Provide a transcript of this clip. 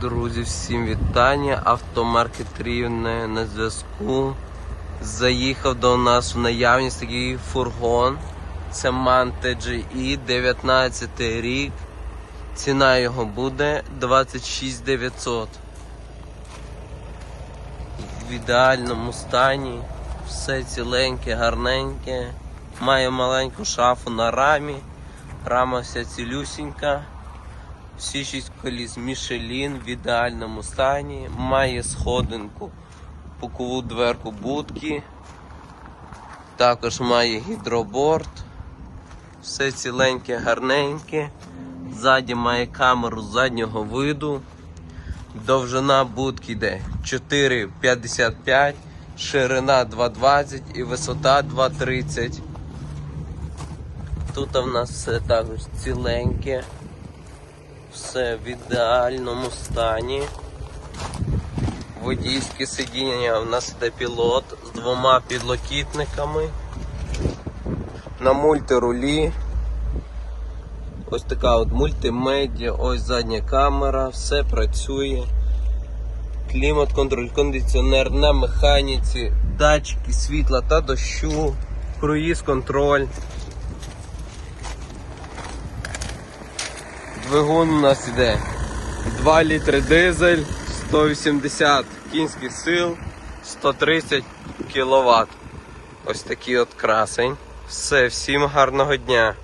Друзі, всім вітання. Автомаркет Рівне на зв'язку. Заїхав до нас в наявність такий фургон. Це MAN TGI, 19 рік. Ціна його буде 26 900. В ідеальному стані. Все ціленьке, гарненьке. Має маленьку шафу на рамі. Рама вся цілюсінька. Всі шість коліс Мішелін в ідеальному стані. Має сходинку, бокову дверку будки. Також має гідроборд. Все ціленьке, гарненьке. Ззаді має камеру заднього виду. Довжина будки йде 4,55, ширина 2,20 і висота 2,30. Тут в нас все також ціленьке. Все в ідеальному стані. Водійське сидіння у нас іде пілот з двома підлокітниками. На мультирулі. Ось така от мультимедіа, ось задня камера, все працює. Клімат, контроль, кондиціонер на механіці, датчики світла та дощу, круїз контроль. Двигун у нас іде 2 літри дизель, 180 кінських сил, 130 кВт. Ось такий от красень. Все, всім гарного дня.